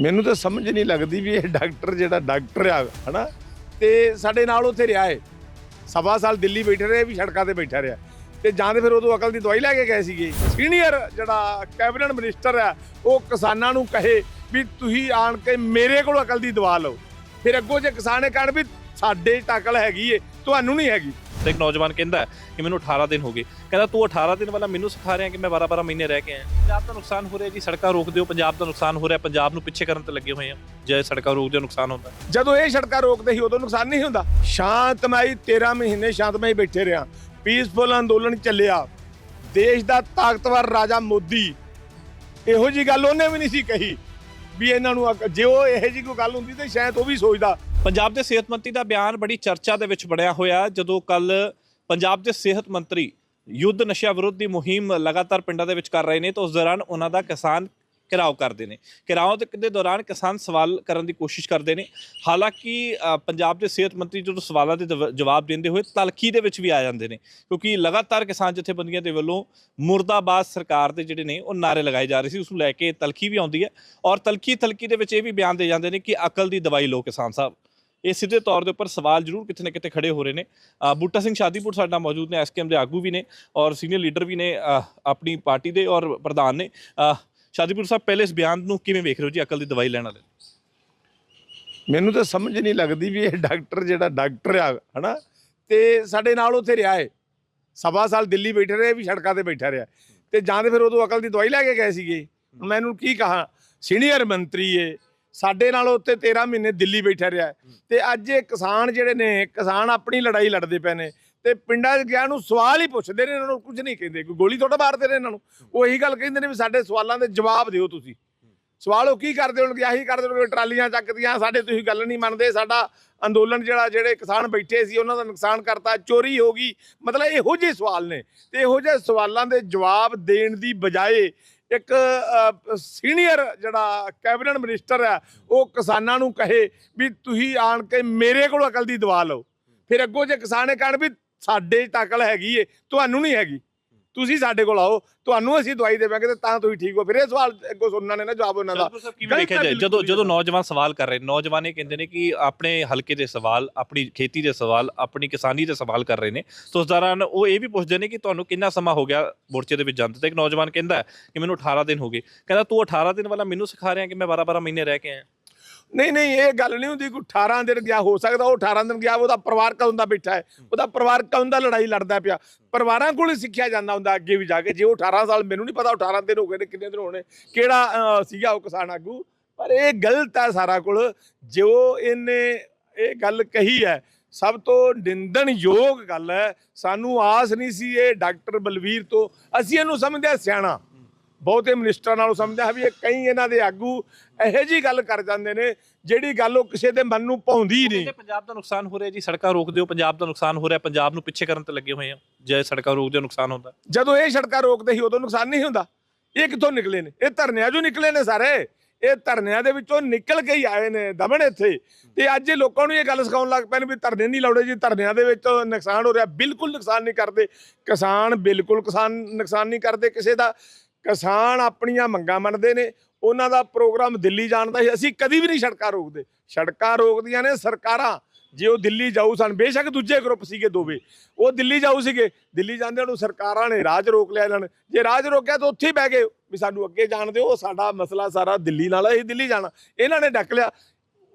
ਮੈਨੂੰ ਤਾਂ ਸਮਝ ਨਹੀਂ ਲੱਗਦੀ ਵੀ ਇਹ ਡਾਕਟਰ ਜਿਹੜਾ ਡਾਕਟਰ ਆ, ਹਨਾ? ਤੇ ਸਾਡੇ ਨਾਲ ਉੱਥੇ ਰਿਹਾ ਹੈ ਸਵਾ ਸਾਲ ਦਿੱਲੀ ਬੈਠੇ ਰਹੇ, ਵੀ ਸੜਕਾਂ ਤੇ ਬੈਠਾ ਰਿਹਾ। ਤੇ ਜਾਂ ਤੇ ਫਿਰ ਉਦੋਂ ਅਕਲ ਦੀ ਦਵਾਈ ਲੈ ਕੇ ਗਏ ਸੀਗੇ। ਸੀਨੀਅਰ ਜਿਹੜਾ ਕੈਬਨਿਟ ਮਿਨਿਸਟਰ ਆ, ਉਹ ਕਿਸਾਨਾਂ ਨੂੰ ਕਹੇ ਵੀ ਤੁਸੀਂ ਆਣ ਕੇ ਮੇਰੇ ਕੋਲ ਅਕਲ ਦੀ ਦਵਾ ਲਓ। ਫਿਰ ਅੱਗੋਂ ਜੇ ਕਿਸਾਨ ਕਹਿਣ ਵੀ ਸਾਡੇ 'ਚ ਅਕਲ ਹੈਗੀ ਏ, ਤੁਹਾਨੂੰ ਨਹੀਂ ਹੈਗੀ। ਤੇ ਇੱਕ ਨੌਜਵਾਨ ਕਹਿੰਦਾ ਕਿ ਮੈਨੂੰ 18 ਦਿਨ ਹੋ ਗਏ। ਕਹਿੰਦਾ, ਤੂੰ 18 ਦਿਨ ਵਾਲਾ ਮੈਨੂੰ ਸਿਖਾ ਰਿਹਾ ਕਿ ਮੈਂ 12 12 ਮਹੀਨੇ ਰਹਿ ਕੇ ਆਇਆ। ਪੰਜਾਬ ਦਾ ਨੁਕਸਾਨ ਹੋ ਰਿਹਾ ਜੀ, ਸੜਕਾਂ ਰੋਕ ਦਿਓ। ਪੰਜਾਬ ਦਾ ਨੁਕਸਾਨ ਹੋ ਰਿਹਾ, ਪੰਜਾਬ ਨੂੰ ਪਿੱਛੇ ਕਰਨ ਤੇ ਲੱਗੇ ਹੋਏ ਆ। ਜੇ ਸੜਕਾਂ ਰੋਕ ਦਿਓ, ਨੁਕਸਾਨ ਹੁੰਦਾ। ਜਦੋਂ ਇਹ ਸੜਕਾਂ ਰੋਕਦੇ ਸੀ, ਉਦੋਂ ਨੁਕਸਾਨ ਨਹੀਂ ਹੁੰਦਾ। ਸ਼ਾਂਤਮਈ 13 ਮਹੀਨੇ ਸ਼ਾਂਤਮਈ ਬੈਠੇ ਰਿਆਂ ਪੀਸਫੁਲ ਅੰਦੋਲਨ ਚੱਲਿਆ। ਦੇਸ਼ ਦਾ ਤਾਕਤਵਰ ਰਾਜਾ ਮੋਦੀ। ਇਹੋ ਜੀ ਗੱਲ ਉਹਨੇ ਵੀ ਨਹੀਂ ਸੀ ਕਹੀ। ਵੀ ਇਹਨਾਂ ਨੂੰ ਅਕ- ਜੇ ਉਹ ਇਹੋ ਜਿਹੀ ਕੋਈ ਗੱਲ ਹੁੰਦੀ ਤੇ ਸ਼ਾਇਦ ਉਹ ਵੀ ਸੋਚਦਾ। ਪੰਜਾਬ ਦੇ ਸਿਹਤ ਮੰਤਰੀ ਦਾ ਬਿਆਨ ਬੜੀ ਚਰਚਾ ਦੇ ਵਿੱਚ ਬਣਿਆ ਹੋਇਆ ਜਦੋਂ ਕੱਲ ਪੰਜਾਬ ਦੇ ਸਿਹਤ ਮੰਤਰੀ ਯੁੱਧ ਨਸ਼ਾ ਵਿਰੁੱਧ ਦੀ ਮੁਹਿੰਮ ਲਗਾਤਾਰ ਪਿੰਡਾਂ ਦੇ ਵਿੱਚ ਕਰ ਰਹੇ ਨੇ, ਤਾਂ ਉਸ ਦੌਰਾਨ ਉਹਨਾਂ ਦਾ ਕਿਸਾਨ ਘਿਰਾਓ ਕਰਦੇ ਨੇ। ਘਿਰਾਓ ਦੇ ਦੌਰਾਨ ਕਿਸਾਨ ਸਵਾਲ ਕਰਨ ਦੀ ਕੋਸ਼ਿਸ਼ ਕਰਦੇ ਨੇ। ਹਾਲਾਂਕਿ ਪੰਜਾਬ ਦੇ ਸਿਹਤ ਮੰਤਰੀ ਜਦੋਂ ਸਵਾਲਾਂ ਦੇ ਦਵ- ਜਵਾਬ ਦਿੰਦੇ ਹੋਏ ਤਲਖੀ ਦੇ ਵਿੱਚ ਵੀ ਆ ਜਾਂਦੇ ਨੇ। ਕਿਉਂਕਿ ਲਗਾਤਾਰ ਕਿਸਾਨ ਜਥੇਬੰਦੀਆਂ ਦੇ ਵੱਲੋਂ ਮੁਰਦਾਬਾਦ ਸਰਕਾਰ ਦੇ ਜਿਹੜੇ ਨੇ, ਉਹ ਨਾਰੇ ਲਗਾਏ ਜਾ ਰਹੇ ਸੀ। ਉਸ ਨੂੰ ਲੈ ਕੇ ਤਲਖੀ ਵੀ ਆਉਂਦੀ ਹੈ ਔਰ ਤਲਖੀ ਤਲਖੀ ਦੇ ਵਿੱਚ ਇਹ ਵੀ ਬਿਆਨ ਦੇ ਜਾਂਦੇ ਨੇ ਕਿ ਅਕਲ ਦੀ ਦਵਾਈ ਲਓ ਕਿਸਾਨ ਸਾਹਿਬ। ਇਹ ਸਿੱਧੇ ਤੌਰ ਦੇ ਉੱਪਰ ਸਵਾਲ ਜ਼ਰੂਰ ਕਿਤੇ ਨਾ ਕਿਤੇ ਖੜੇ ਹੋ ਰਹੇ ਨੇ। ਬੂਟਾ ਸਿੰਘ ਸ਼ਾਦੀਪੁਰ ਸਾਡਾ ਮੌਜੂਦ ਨੇ ਐਸਕੇਐਮ ਦੇ ਆਗੂ ਵੀ ਨੇ ਔਰ ਸੀਨੀਅਰ ਲੀਡਰ ਵੀ ਨੇ ਆਪਣੀ ਪਾਰਟੀ ਦੇ ਔਰ ਪ੍ਰਧਾਨ ਨੇ। ਸ਼ਾਦੀਪੁਰ ਸਾਹਿਬ, ਪਹਿਲੇ ਇਸ ਬਿਆਨ ਨੂੰ ਕਿਵੇਂ ਵੇਖ ਰਹੇ ਹੋ ਜੀ, ਅਕਲ ਦੀ ਦਵਾਈ ਲੈਣ ਵਾਲੇ ਮੈਨੂੰ ਤਾਂ ਸਮਝ ਨਹੀਂ ਲੱਗਦੀ ਵੀ ਇਹ ਡਾਕਟਰ ਜਿਹੜਾ ਡਾਕਟਰ ਆ, ਹਨਾ? ਤੇ ਸਾਡੇ ਨਾਲ ਉੱਥੇ ਰਿਹਾ ਏ ਸਵਾ ਸਾਲ ਦਿੱਲੀ ਬੈਠੇ ਰਹੇ, ਵੀ ਸੜਕਾਂ ਤੇ ਬੈਠਾ ਰਿਹਾ। ਤੇ ਜਾਂ ਤੇ ਫਿਰ ਉਦੋਂ ਅਕਲ ਦੀ ਦਵਾਈ ਲੈ ਕੇ ਗਏ ਸੀਗੇ। ਮੈਂ ਇਹਨੂੰ ਕੀ ਕਹਾ? ਸੀਨੀਅਰ ਮੰਤਰੀ ਏ। ਸਾਡੇ ਨਾਲ ਉੱਥੇ 13 ਮਹੀਨੇ ਦਿੱਲੀ ਬੈਠਾ ਰਿਹਾ। ਤੇ ਅੱਜ ਇਹ ਕਿਸਾਨ ਜਿਹੜੇ ਨੇ, ਕਿਸਾਨ ਆਪਣੀ ਲੜਾਈ ਲੜਦੇ ਪਏ ਨੇ। ਤੇ ਪਿੰਡਾਂ 'ਚ ਗਿਆ ਨੂੰ ਸਵਾਲ ਹੀ ਪੁੱਛਦੇ ਨੇ, ਇਹਨਾਂ ਨੂੰ ਕੁਝ ਨਹੀਂ ਕਹਿੰਦੇ, ਕੋਈ ਗੋਲੀ ਥੋੜਾ ਮਾਰਦੇ ਨੇ ਇਹਨਾਂ ਨੂੰ। ਉਹ ਇਹੀ ਗੱਲ ਕਹਿੰਦੇ ਨੇ ਵੀ ਸਾਡੇ ਸਵਾਲਾਂ ਦੇ ਜਵਾਬ ਦਿਓ ਤੁਸੀਂ। ਸਵਾਲ ਉਹ ਕੀ ਕਰਦੇ ਹੋਣਗੇ, ਆਹੀ ਕਰਦੇ ਹੋਣਗੇ, ਟਰਾਲੀਆਂ ਚੱਕਦੀਆਂ, ਸਾਡੇ ਤੁਸੀਂ ਗੱਲ ਨਹੀਂ ਮੰਨਦੇ, ਸਾਡਾ ਅੰਦੋਲਨ ਜਿਹੜਾ, ਜਿਹੜੇ ਕਿਸਾਨ ਬੈਠੇ ਸੀ, ਉਹਨਾਂ ਦਾ ਨੁਕਸਾਨ ਕਰਤਾ, ਚੋਰੀ ਹੋ ਗਈ। ਮਤਲਬ ਇਹੋ ਜਿਹੇ ਸਵਾਲ ਨੇ, ਤੇ ਇਹੋ ਜਿਹੇ ਸਵਾਲਾਂ ਦੇ ਜਵਾਬ ਦੇਣ ਦੀ ਬਜਾਏ ਇੱਕ ਸੀਨੀਅਰ ਜਿਹੜਾ ਕੈਬਨਿਟ ਮਿਨਿਸਟਰ ਆ ਉਹ ਕਿਸਾਨਾਂ ਨੂੰ ਕਹੇ ਵੀ ਤੁਸੀਂ ਆਣ ਕੇ ਮੇਰੇ ਕੋਲ ਅਕਲ ਦੀ ਦਵਾ ਲਓ। ਫਿਰ ਅੱਗੋਂ ਜੇ ਕਿਸਾਨ ਇਹ ਕਹਿਣ ਵੀ ਸਾਡੇ 'ਚ ਤਾਂ ਅਕਲ ਹੈਗੀ ਏ ਤੁਹਾਨੂੰ ਨਹੀਂ ਹੈਗੀ। ਤੁਸੀਂ ਸਾਡੇ ਕੋਲ ਆਓ ਤੁਹਾਨੂੰ ਅਸੀਂ ਦਵਾਈ ਦੇਵਾਂਗੇ ਤੇ ਤਾਂ ਤੁਸੀਂ ਠੀਕ ਹੋ। ਫਿਰ ਇਹ ਸਵਾਲ ਅੱਗੋਂ ਸੁਣਨਾ ਨੇ ਨਾ ਜਵਾਬ ਉਹਨਾਂ ਦਾ। ਕਿਵੇਂ ਦੇਖਿਆ ਜਾਏ? ਜਦੋਂ ਜਦੋਂ। ਨੌਜਵਾਨ ਸਵਾਲ ਕਰ ਰਹੇ ਨੌਜਵਾਨ ਇਹ ਕਹਿੰਦੇ ਨੇ ਕਿ ਆਪਣੇ ਹਲਕੇ ਦੇ ਸਵਾਲ ਆਪਣੀ ਖੇਤੀ ਦੇ ਸਵਾਲ ਆਪਣੀ ਕਿਸਾਨੀ ਦੇ ਸਵਾਲ ਕਰ ਰਹੇ ਨੇ। ਤਾਂ ਉਸ ਦੌਰਾਨ ਉਹ ਇਹ ਵੀ ਪੁੱਛਦੇ ਨੇ ਕਿ ਤੁਹਾਨੂੰ ਕਿੰਨਾ ਸਮਾਂ ਹੋ ਗਿਆ ਮੋਰਚੇ ਦੇ ਵਿੱਚ ਜਾਂਦੇ ਤੇ? ਇੱਕ ਨੌਜਵਾਨ ਕਹਿੰਦਾ ਕਿ ਮੈਨੂੰ 18 ਦਿਨ ਹੋ ਗਏ। ਕਹਿੰਦਾ ਤੂੰ 18 ਦਿਨ ਵਾਲਾ ਮੈਨੂੰ ਸਿਖਾ ਰਿਹਾ ਕਿ ਮੈਂ 12 12 ਮਹੀਨੇ ਰਹਿ ਕੇ ਆਇਆ। ਨਹੀਂ ਨਹੀਂ ਇਹ ਗੱਲ ਨਹੀਂ ਹੁੰਦੀ ਕੋਈ 18 ਦਿਨ ਗਿਆ ਹੋ ਸਕਦਾ ਉਹ 18 ਦਿਨ ਗਿਆ ਉਹਦਾ ਪਰਿਵਾਰ ਕਦੋਂ ਦਾ ਬੈਠਾ ਹੈ? ਉਹਦਾ ਪਰਿਵਾਰ ਕਦੋਂ ਦਾ ਲੜਾਈ ਲੜਦਾ ਪਿਆ? ਪਰਿਵਾਰਾਂ ਕੋਲ ਹੀ ਸਿੱਖਿਆ ਜਾਂਦਾ ਹੁੰਦਾ ਅੱਗੇ ਵੀ ਜਾ ਕੇ ਜੇ ਉਹ 18 ਸਾਲ ਮੈਨੂੰ ਨਹੀਂ ਪਤਾ ਉਹ 18 ਦਿਨ ਹੋ ਗਏ ਨੇ ਕਿੰਨੇ ਦਿਨ ਹੋਣੇ ਕਿਹੜਾ ਸੀਗਾ ਉਹ ਕਿਸਾਨ ਆਗੂ? ਪਰ ਇਹ ਗਲਤ ਹੈ ਸਾਰਾ ਕੁਲ ਜੋ ਇਹਨੇ ਇਹ ਗੱਲ ਕਹੀ ਹੈ ਸਭ ਤੋਂ ਨਿੰਦਣਯੋਗ ਗੱਲ ਹੈ ਸਾਨੂੰ ਆਸ ਨਹੀਂ ਸੀ ਇਹ ਡਾਕਟਰ ਬਲਵੀਰ ਤੋਂ ਅਸੀਂ ਇਹਨੂੰ ਸਮਝਦੇ ਹਾਂ ਸਿਆਣਾ। ਬਹੁਤੇ ਮਿਨਿਸਟਰਾਂ ਨਾਲੋਂ ਸਮਝਦਾ ਵੀ ਇਹ ਕਈ ਇਹਨਾਂ ਦੇ ਆਗੂ ਇਹੋ ਜੀ ਗੱਲ ਕਰ ਜਾਂਦੇ ਨੇ ਜਿਹੜੀ ਗੱਲ ਉਹ ਕਿਸੇ ਦੇ ਮਨ ਨੂੰ ਪਾਉਂਦੀ ਨਹੀਂ। ਕਹਿੰਦੇ ਪੰਜਾਬ ਦਾ ਨੁਕਸਾਨ ਹੋ ਰਿਹਾ ਜੀ ਸੜਕਾਂ ਰੋਕ ਦਿਓ ਪੰਜਾਬ ਦਾ ਨੁਕਸਾਨ ਹੋ ਰਿਹਾ ਪੰਜਾਬ ਨੂੰ ਪਿੱਛੇ ਕਰਨ ਤੇ ਲੱਗੇ ਹੋਏ ਆ ਜੇ ਸੜਕਾਂ ਰੋਕ ਦਿਓ ਨੁਕਸਾਨ ਹੁੰਦਾ। ਜਦੋਂ ਇਹ ਸੜਕਾਂ ਰੋਕਦੇ ਸੀ ਉਦੋਂ ਨੁਕਸਾਨ ਨਹੀਂ ਹੁੰਦਾ। ਇਹ ਕਿੱਥੋਂ ਨਿਕਲੇ ਨੇ? ਇਹ ਧਰਨਿਆਂ ਚੋਂ ਨਿਕਲੇ ਨੇ ਸਾਰੇ। ਇਹ ਧਰਨਿਆਂ ਦੇ ਵਿੱਚੋਂ ਨਿਕਲ ਕੇ ਹੀ ਆਏ ਨੇ ਦਮਨ ਇੱਥੇ। ਤੇ ਅੱਜ ਇਹ ਲੋਕਾਂ ਨੂੰ ਇਹ ਗੱਲ ਸਿਖਾਉਣ ਲੱਗ ਪਏ ਨੇ ਵੀ ਧਰਨੇ ਨਹੀਂ ਲਾਉਣੇ ਜੀ ਧਰਨਿਆਂ ਦੇ ਵਿੱਚ ਨੁਕਸਾਨ ਹੋ ਰਿਹਾ ਬਿਲਕੁਲ ਨੁਕਸਾਨ ਨਹੀਂ ਕਰਦੇ। ਕਿਸਾਨ ਬਿਲਕੁਲ ਕਿਸਾਨ ਨੁਕਸਾਨ ਨਹੀਂ ਕਰਦੇ ਕਿਸੇ ਦਾ ਕਿਸਾਨ ਆਪਣੀਆਂ ਮੰਗਾਂ ਮੰਨਦੇ ਨੇ, ਉਹਨਾਂ ਦਾ ਪ੍ਰੋਗਰਾਮ ਦਿੱਲੀ ਜਾਣ ਦਾ ਸੀ ਅਸੀਂ ਕਦੀ ਵੀ ਨਹੀਂ ਸੜਕਾਂ ਰੋਕਦੇ। ਸੜਕਾਂ ਰੋਕਦੀਆਂ ਨੇ ਸਰਕਾਰਾਂ। ਜੇ ਉਹ ਦਿੱਲੀ ਜਾਊ ਸਨ, ਬੇਸ਼ੱਕ ਦੂਜੇ ਗਰੁੱਪ ਸੀਗੇ ਦੋਵੇਂ। ਉਹ ਦਿੱਲੀ ਜਾਊ ਸੀਗੇ। ਦਿੱਲੀ ਜਾਂਦੇ ਨੂੰ ਸਰਕਾਰਾਂ ਨੇ ਰਾਜ ਰੋਕ ਲਿਆ ਇਹਨਾਂ ਨੇ। ਜੇ ਰਾਜ ਰੋਕਿਆ ਤਾਂ ਉੱਥੇ ਹੀ ਬਹਿ ਗਏ ਵੀ ਸਾਨੂੰ ਅੱਗੇ ਜਾਣ ਦਿਓ ਸਾਡਾ ਮਸਲਾ ਸਾਰਾ ਦਿੱਲੀ ਨਾਲ ਹੈ ਦਿੱਲੀ ਜਾਣਾ। ਇਹਨਾਂ ਨੇ ਡੱਕ ਲਿਆ।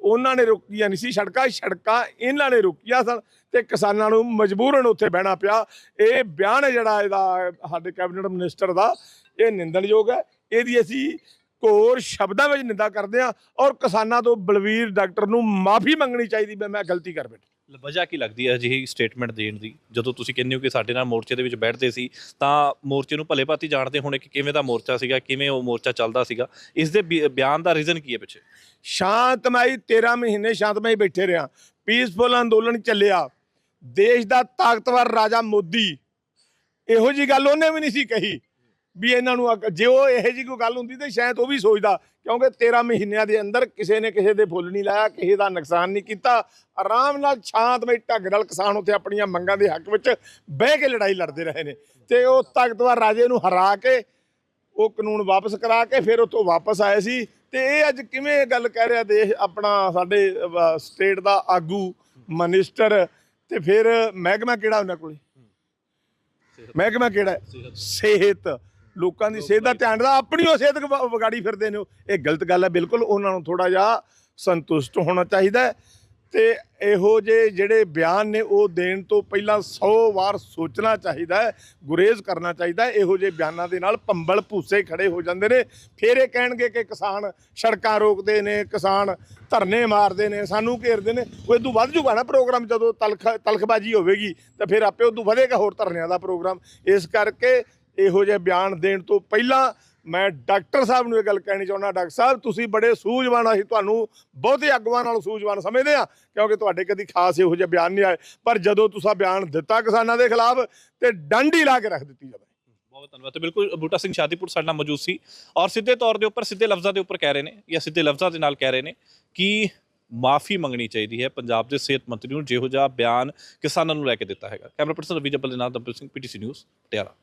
ਉਹਨਾਂ ਨੇ ਰੋਕੀਆਂ ਨਹੀਂ ਸੀ ਸੜਕਾਂ ਸੜਕਾਂ ਇਹਨਾਂ ਨੇ ਰੋਕੀਆਂ ਸਨ ਤੇ ਕਿਸਾਨਾਂ ਨੂੰ ਮਜਬੂਰਨ ਉੱਥੇ ਬਹਿਣਾ ਪਿਆ। ਇਹ ਬਿਆਨ ਹੈ ਜਿਹੜਾ ਇਹਦਾ, ਸਾਡੇ ਕੈਬਨਿਟ ਮਿਨਿਸਟਰ ਦਾ ਇਹ ਨਿੰਦਣਯੋਗ ਹੈ। ਇਹਦੀ ਅਸੀਂ ਘੋਰ ਸ਼ਬਦਾਂ ਵਿੱਚ ਨਿੰਦਾ ਕਰਦੇ ਹਾਂ ਔਰ ਕਿਸਾਨਾਂ ਤੋਂ ਬਲਵੀਰ ਡਾਕਟਰ ਨੂੰ ਮਾਫੀ ਮੰਗਣੀ ਚਾਹੀਦੀ ਵੀ ਮੈਂ ਗਲਤੀ ਕਰ ਬੈਠਾ। ਵਜ੍ਹਾ ਕੀ ਲੱਗਦੀ ਹੈ ਅਜਿਹੀ ਸਟੇਟਮੈਂਟ ਦੇਣ ਦੀ? ਜਦੋਂ ਤੁਸੀਂ ਕਹਿੰਦੇ ਹੋ ਕਿ ਸਾਡੇ ਨਾਲ ਮੋਰਚੇ ਦੇ ਵਿੱਚ ਬੈਠਦੇ ਸੀ ਤਾਂ ਮੋਰਚੇ ਨੂੰ ਭਲੇ ਭਾਤੀ ਜਾਣਦੇ ਹੋਣੇ ਕਿ ਕਿਵੇਂ ਦਾ ਮੋਰਚਾ ਸੀਗਾ ਕਿਵੇਂ ਉਹ ਮੋਰਚਾ ਚੱਲਦਾ ਸੀਗਾ। ਇਸ ਦੇ ਬਿਆਨ ਦਾ ਰੀਜ਼ਨ ਕੀ ਹੈ ਪਿੱਛੇ? ਸ਼ਾਂਤਮਈ 13 ਮਹੀਨੇ ਸ਼ਾਂਤਮਈ ਬੈਠੇ ਰਿਆਂ ਪੀਸਫੁਲ ਅੰਦੋਲਨ ਚੱਲਿਆ। ਦੇਸ਼ ਦਾ ਤਾਕਤਵਰ ਰਾਜਾ ਮੋਦੀ। ਇਹੋ ਜੀ ਗੱਲ ਉਹਨੇ ਵੀ ਨਹੀਂ ਸੀ ਕਹੀ। ਵੀ ਇਹਨਾਂ ਨੂੰ ਅਕ- ਜੇ ਉਹ ਇਹੋ ਜੀ ਕੋਈ ਗੱਲ ਹੁੰਦੀ ਤੇ ਸ਼ਾਇਦ ਉਹ ਵੀ ਸੋਚਦਾ ਕਿਉਂਕਿ 13 ਮਹੀਨਿਆਂ ਦੇ ਅੰਦਰ ਕਿਸੇ ਨੇ ਕਿਸੇ ਦੇ ਫੁੱਲ ਨਹੀਂ ਲਾਇਆ ਕਿਸੇ ਦਾ ਨੁਕਸਾਨ ਨਹੀਂ ਕੀਤਾ। ਆਰਾਮ ਨਾਲ ਸ਼ਾਂਤਮਈ ਢੰਗ ਨਾਲ ਕਿਸਾਨ ਉੱਥੇ ਆਪਣੀਆਂ ਮੰਗਾਂ ਦੇ ਹੱਕ ਵਿੱਚ ਬਹਿ ਕੇ ਲੜਾਈ ਲੜਦੇ ਰਹੇ ਨੇ। ਤੇ ਉਹ ਤਾਕਤਵਰ ਰਾਜੇ ਨੂੰ ਹਰਾ ਕੇ ਉਹ ਕਾਨੂੰਨ ਵਾਪਸ ਕਰਾ ਕੇ ਫਿਰ ਉੱਥੋਂ ਵਾਪਸ ਆਏ ਸੀ। ਤੇ ਇਹ ਅੱਜ ਕਿਵੇਂ ਇਹ ਗੱਲ ਕਹਿ ਰਿਹਾ ਦੇਸ਼ ਆਪਣਾ ਸਾਡੇ ਸਟੇਟ ਦਾ ਆਗੂ ਮਨਿਸਟਰ ਤੇ ਫਿਰ ਮਹਿਕਮਾ ਕਿਹੜਾ ਉਹਨਾਂ ਕੋਲੇ? ਮਹਿਕਮਾ ਕਿਹੜਾ ਹੈ? ਸਿਹਤ। ਲੋਕਾਂ ਦੀ ਸਿਹਤ ਦਾ ਧਿਆਨ ਦਾ ਆਪਣੀ ਉਹ ਸਿਹਤ ਵਿਗਾੜੀ ਫਿਰਦੇ ਨੇ। ਇਹ ਗਲਤ ਗੱਲ ਹੈ ਬਿਲਕੁਲ ਉਹਨਾਂ ਨੂੰ ਥੋੜਾ ਜਿਹਾ ਸੰਤੁਸ਼ਟ ਹੋਣਾ ਚਾਹੀਦਾ ਤੇ ਇਹੋ ਜਿਹੇ ਜਿਹੜੇ ਬਿਆਨ ਨੇ ਉਹ ਦੇਣ ਤੋਂ ਪਹਿਲਾਂ 100 ਵਾਰ ਸੋਚਣਾ ਚਾਹੀਦਾ ਹੈ ਗੁਰੇਜ਼ ਕਰਨਾ ਚਾਹੀਦਾ ਇਹੋ ਜਿਹੇ ਬਿਆਨਾਂ ਦੇ ਨਾਲ ਪੰਬਲ ਭੂਸੇ ਖੜੇ ਹੋ ਜਾਂਦੇ ਨੇ। ਫਿਰ ਇਹ ਕਹਿਣਗੇ ਕਿ ਕਿਸਾਨ ਸੜਕਾਂ ਰੋਕਦੇ ਨੇ ਕਿਸਾਨ ਧਰਨੇ ਮਾਰਦੇ ਨੇ ਸਾਨੂੰ ਘੇਰਦੇ ਨੇ। ਉਹ ਇਦੋਂ ਵੱਧ ਜੂਗਾ ਨਾ ਪ੍ਰੋਗਰਾਮ ਜਦੋਂ ਤਲਖ ਤਲਖਬਾਜੀ ਹੋਵੇਗੀ ਤਾਂ ਫਿਰ ਆਪੇ ਉਦੋਂ ਵਧੇਗਾ ਹੋਰ ਧਰਨਿਆਂ ਦਾ ਪ੍ਰੋਗਰਾਮ। ਇਸ ਕਰਕੇ ਇਹੋ ਜਿਹੇ ਬਿਆਨ ਦੇਣ ਤੋਂ ਪਹਿਲਾਂ ਮੈਂ ਡਾਕਟਰ ਸਾਹਿਬ ਨੂੰ ਇਹ ਗੱਲ ਕਹਿਣੀ ਚਾਹੁੰਦਾ, ਡਾਕਟਰ ਸਾਹਿਬ, ਤੁਸੀਂ ਬੜੇ ਸੂਝਵਾਨ ਅਸੀਂ ਤੁਹਾਨੂੰ ਬਹੁਤੇ ਅਗਵਾਂ ਨਾਲ ਸੂਝਵਾਨ ਸਮਝਦੇ ਆ ਕਿਉਂਕਿ ਤੁਹਾਡੇ ਕਦੀ ਖਾਸ ਇਹੋ ਜਿਹੇ ਬਿਆਨ ਨਹੀਂ ਆਏ। ਪਰ ਜਦੋਂ ਤੁਸੀਂ ਬਿਆਨ ਦਿੱਤਾ ਕਿਸਾਨਾਂ ਦੇ ਖਿਲਾਫ, ਤੇ ਡੰਡੀ ਲਾ ਕੇ ਰੱਖ ਦਿੱਤੀ ਜਾਵੇ। ਬਹੁਤ ਧੰਨਵਾਦ। ਤੇ ਬਿਲਕੁਲ, ਬੂਟਾ ਸਿੰਘ ਸ਼ਾਦੀਪੁਰ ਸਾਡੇ ਨਾਲ ਮੌਜੂਦ ਸੀ। ਔਰ ਸਿੱਧੇ ਤੌਰ ਦੇ ਉੱਪਰ, ਸਿੱਧੇ ਲਫ਼ਜ਼ਾਂ ਦੇ ਉੱਪਰ ਕਹਿ ਰਹੇ ਨੇ, ਜਾਂ ਸਿੱਧੇ ਲਫ਼ਜ਼ਾਂ ਦੇ ਨਾਲ ਕਹਿ ਰਹੇ ਨੇ ਕਿ ਮਾਫੀ ਮੰਗਣੀ ਚਾਹੀਦੀ ਹੈ ਪੰਜਾਬ ਦੇ ਸਿਹਤ ਮੰਤਰੀ ਨੂੰ, ਜਿਹੋ ਜਿਹਾ ਬਿਆਨ ਕਿਸਾਨਾਂ ਨੂੰ ਲੈ ਕੇ ਦਿੱਤਾ ਹੈਗਾ। ਕੈਮਰਾ ਪਰਸਨ ਰਵੀ ਜੱਬਲ ਦੇ ਨਾਲ ਦਮਪ੍ਰੀਤ ਸਿੰਘ, ਪੀਟੀਸੀ ਨਿਊਜ਼, ਪਟਿਆਲਾ।